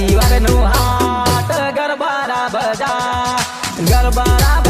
પરિવારનું હાટ ગરબારા બજા ગરબારા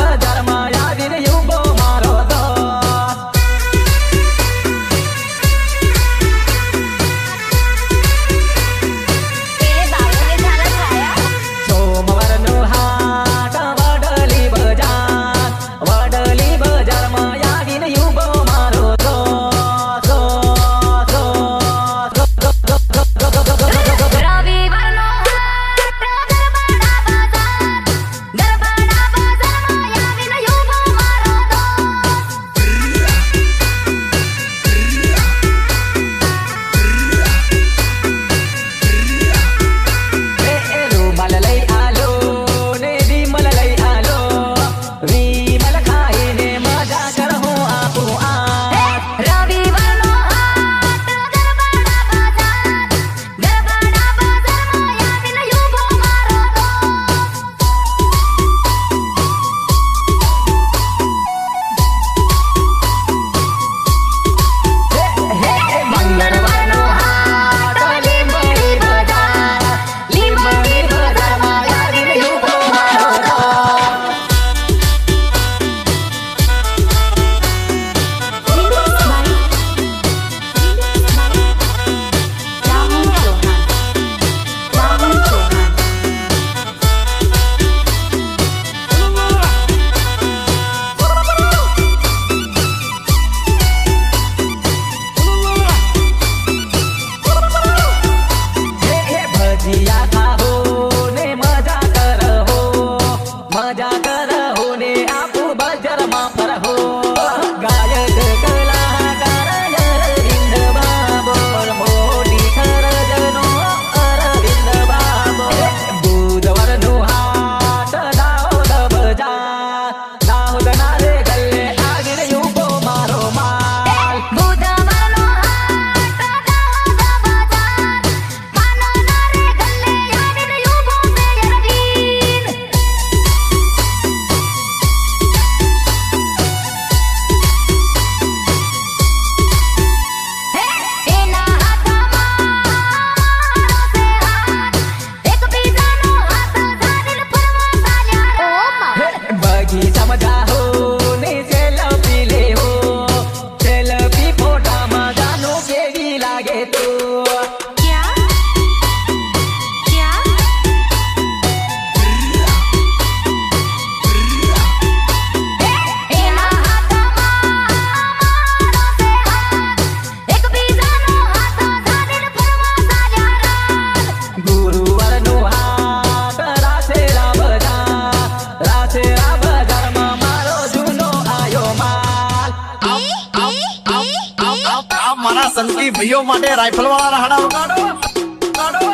મારા સંકી ભાઈઓ માટે રાઇફલ વાળા રાહડા ઉગાડો.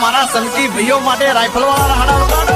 મારા સંકી ભાઈઓ માટે રાઇફલ વાળા રાહડા